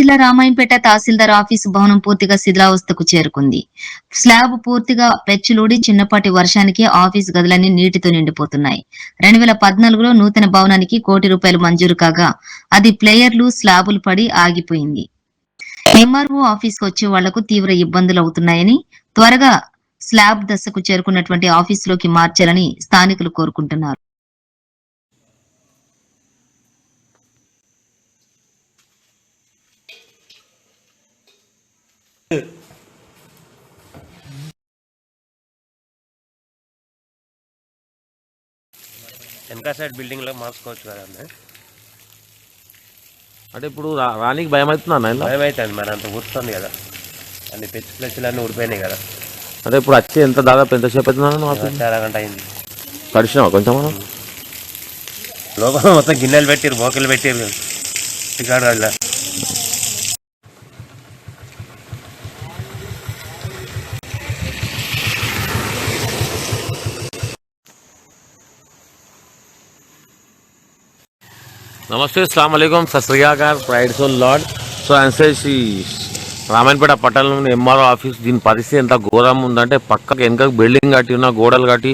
జిల్లా రామాయంపేట తహసీల్దార్ ఆఫీసు భవనం పూర్తిగా శిథిలావస్థకు చేరుకుంది. స్లాబ్ పూర్తిగా పెచ్చులూడి చిన్నపాటి వర్షానికి ఆఫీస్ గదులన్నీ నీటితో నిండిపోతున్నాయి. రెండు వేల పద్నాలుగులో నూతన భవనానికి కోటి రూపాయలు మంజూరు కాగా అది ప్లేయర్లు స్లాబులు పడి ఆగిపోయింది. ఎంఆర్ఓ ఆఫీస్కి వచ్చే వాళ్ళకు తీవ్ర ఇబ్బందులు అవుతున్నాయని త్వరగా స్లాబ్ దశకు చేరుకున్నటువంటి ఆఫీసులోకి మార్చాలని స్థానికులు కోరుకుంటున్నారు. వెనక సైడ్ బిల్డింగ్లో మార్చుకోవచ్చు కదండి అంటే ఇప్పుడు రానీకి భయం అవుతుందా భయం అవుతుంది మరి అంత ఊరుతుంది కదా. అన్ని పెచ్చి ప్లస్లు అన్నీ ఊడిపోయినాయి కదా. అంటే ఇప్పుడు వచ్చి ఎంత దాదాపు ఎంతసేపు అవుతుందా ఆఫీస్? చాలా గంట అయింది. తడిచినావా కొంచెం మనం లోపల మొత్తం గిన్నెలు పెట్టిరు బోకలు పెట్టిరు ఇక్కడ నమస్తే అస్సలం అయికం సశ్రీయాకార్ ప్రైడ్ సోల్ లార్డ్. సో అన్సేసి రామాయణపేట పట్టణంలోని ఎంఆర్ఓ ఆఫీస్ దీని పరిస్థితి ఎంత ఘోరం ఉందంటే పక్కకి వెనక బిల్డింగ్ కట్టి ఉన్న గోడలు కట్టి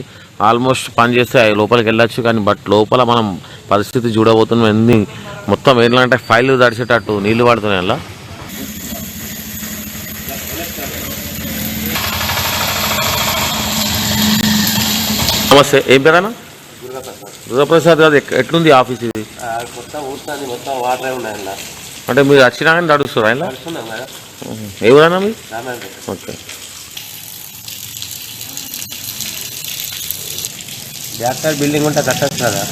ఆల్మోస్ట్ పని చేస్తే అవి లోపలికి వెళ్ళొచ్చు కానీ బట్ లోపల మనం పరిస్థితి చూడబోతున్నాం. ఎన్ని మొత్తం ఏంటంటే ఫైల్ తడిచేటట్టు నీళ్ళు పడుతున్నాయి అలా నమస్తే ఏం పేరన్నా దుర్గాప్రసాద్ గారు ఎట్లుంది ఆఫీస్ ఇది? మొత్తం ఊరుతుంది మొత్తం వాటరే ఉన్నాయి అంటే మీరు వచ్చినా కానీ నడుస్తారా కదా. ఎవరైనా మీరు? ఓకే. సైడ్ బిల్డింగ్ ఉంటే కట్టచ్చు కదా?